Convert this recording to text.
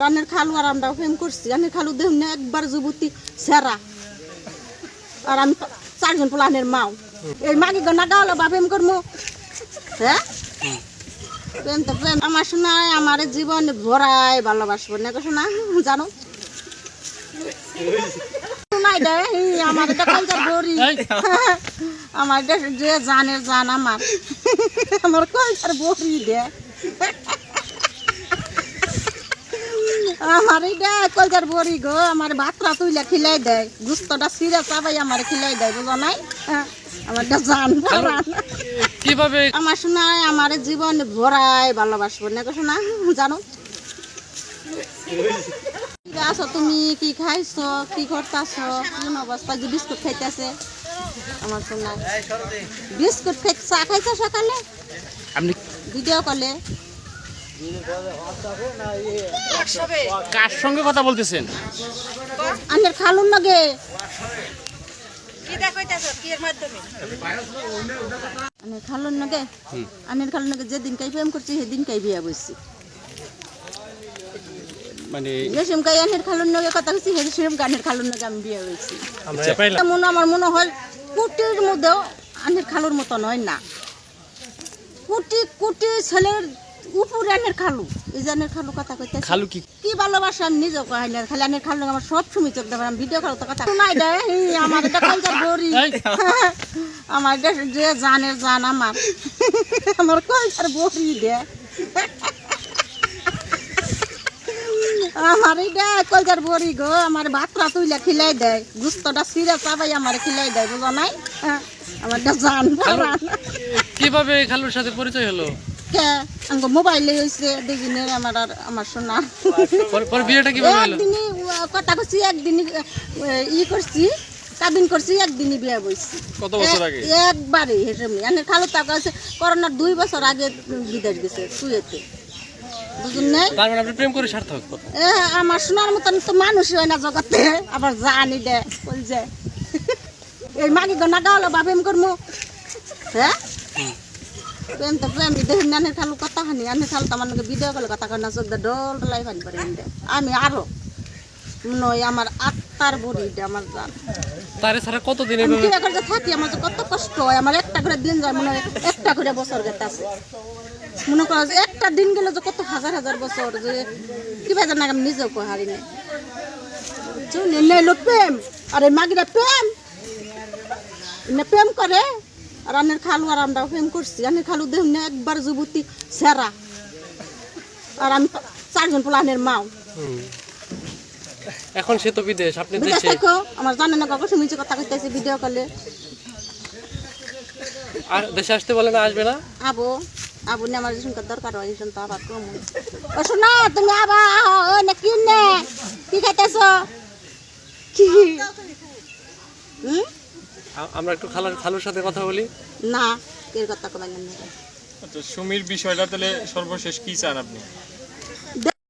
রানের খালু আর আমরা প্রেম করছি। রানের খালু দেহ না একবার যুবতী সেরা। আর আমি চারজন পোলানের মাও। এই মাগি গনা গাওয়ালো বা প্রেম করব হ্যাঁ? প্রেম তো প্রেম। আমার শোনায় আমার জীবন ভরায় ভালোবাসবো না শোনা জানো? শোনাই দে এই আমার যে জানের জান আমার। আমার কলকার বড়ি দে। আমার এটা কলকার বড়ি গো? আমার ভাতটা তুইলা খিলাই দেয়। গুস্তটা সিরে চাবাই আমার খিলাই দেয় বুঝো নাই? হ্যাঁ, জান কীভাবে আমার শোনায় আমার জীবন ভরায় ভালোবাসবো। না গো শোনা জানো? আছো তুমি? কি খাইছো? কি করতেছো? কোন অবস্থা? যে বিস্কুট খাইতেছে আমার শোনা বিস্কুট খাই চা খাইছো সকালে? আপনি ভিডিও কলে? কার সঙ্গে কথা বলতেছেন? আনের খালুন নগে আনের খালুন নগে আনের খালুন নগে যেদিন কাই প্রেম করছি সেদিন কাই বিয়া বসছি মানে কাই আনের খালুন নগে কথা কইছি সেরকম গানের খালুন নগে আমি বিয়া আমরা মনে আমার মনে হয় কুটির মধ্যেও আনের খালুর মতো নয় না। কুটি কুটি ছেলের উপরে আনের খালু আনের খালু কথা কইতে খালু কি? কি ভালোবাসা আমি নিজেও কই খালি আনের খালু আমার সব সময় চোখ ভিডিও খালো তো কথা নাই দে আমার এটা এই, আমার এটা যে জানের জান আমার। আমার বড়ি দে। আমার এটা কলকার বড়ি গো। আমার ভাতটা তুইলা খিলাই দেয়। গুস্তটা সিরে চাবাই আমার খিলাই দেয় বুঝো নাই? হ্যাঁ, আমার জান কীভাবে খালুর সাথে পরিচয় হলো? কে? মোবাইলে আমার আর আমার সোনা। পরে- পরে বিয়েটা কীভাবে হলো? একদিনই কথা করছি একদিনই ই করছি কাবিন করছি একদিনই বিয়ে বইছি। কত বছর আগে? একবারে হেসেমি এনে খালো দুই বছর আগে বিদেশ গেছে সুয়েতে বুঝুন নাই? তার আপনি প্রেম করে সার্থক। এ, আমার সোনার মতন তো মানুষ হয় না জগতে। আবার জানি দে বল যে এই মাগি গনা গাওয়ালো বা প্রেম করব হ্যাঁ? প্রেম তো প্রেম দেখি নানের খালু কথা আনের খালু তো আমার ভিডিও কলে কথা কয় না চোখ ডল ডলাই ফানি পারে আমি আরও নয় আমার আত্মার বড়ি এটা আমার জান। তারে ছাড়া কতদিন আমি এভাবে কি করে যে থাকি আমার যে কত কষ্ট হয় আমার একটা করে দিন যায় মনে হয় একটা করে বছর গেতে আছে। মনে করো যে একটা দিন গেলে যে কত হাজার হাজার বছর যে কি ভাই জানা আমি নিজেও কই হারি নাই শুনে নেলো প্রেম আরে মাগিরা প্রেম। না প্রেম করে। আর আনের খালু আর আমরা প্রেম করছি। আনের খালু দেহ না একবার যুবতী সেরা। আর আমি চারজন পোলানের মাও। এখন সে তো বিদেশ আপনি দেশে আমার জানে না কখন শুনেছি কথা কইতেছে ভিডিও কলে আর দেশে আসতে বলে না আসবে না? আবো আবু নে আমার শুনকার দরকার হয় শুন তো আবার কম। ও শোনা তুমি আহো ও না কি নে কি খাইতেছ? কি? হুম? আমরা একটু খালার খালুর সাথে কথা বলি। না কে কথা কমেন না আচ্ছা সুমির বিষয়টা তাহলে সর্বশেষ কি চান আপনি?